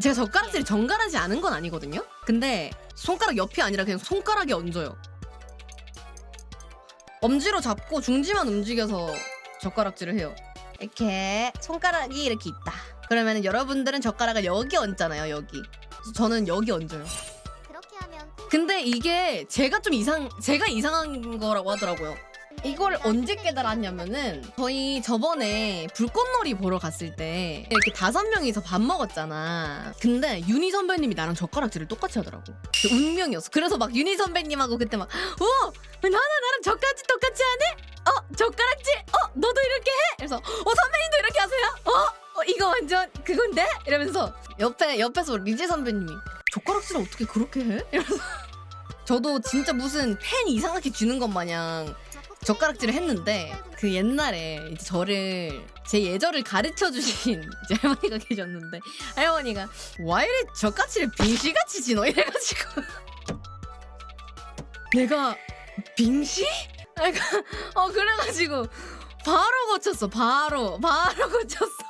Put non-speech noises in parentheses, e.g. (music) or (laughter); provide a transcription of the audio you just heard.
제가 젓가락질이 정갈하지 않은 건 아니거든요. 근데 손가락 옆이 아니라 그냥 손가락에 얹어요. 엄지로 잡고 중지만 움직여서 젓가락질을 해요. 이렇게 손가락이 이렇게 있다. 그러면 여러분들은 젓가락을 여기 얹잖아요. 여기. 그래서 저는 여기 얹어요. 그렇게 하면 근데 이게 제가 좀 이상 제가 이상한 거라고 하더라고요. 이걸 언제 깨달았냐면은 저희 저번에 불꽃놀이 보러 갔을 때 이렇게 다섯 명이서 밥 먹었잖아. 근데 윤희 선배님이 나랑 젓가락질을 똑같이 하더라고. 그 운명이었어. 그래서 막 윤희 선배님하고 그때 막 우와 나나 나랑 젓가락질 똑같이 하네? 어 젓가락질? 어 너도 이렇게 해? 그래서 어 선배님도 이렇게 하세요? 어, 어 이거 완전 그건데? 이러면서 옆에 옆에서 리제 선배님이 젓가락질을 어떻게 그렇게 해? 이러면서 저도 진짜 무슨 팬 이상하게 주는 것 마냥 젓가락질을 했는데 그 옛날에 이제 저를 제 예절을 가르쳐 주신 (laughs) 이제 할머니가 계셨는데 할머니가 와 이래 젓가락질을 빙시같이 지너 이래가지고. (laughs) 내가 빙시? 어 그래가지고 바로 고쳤어 바로. 바로 고쳤어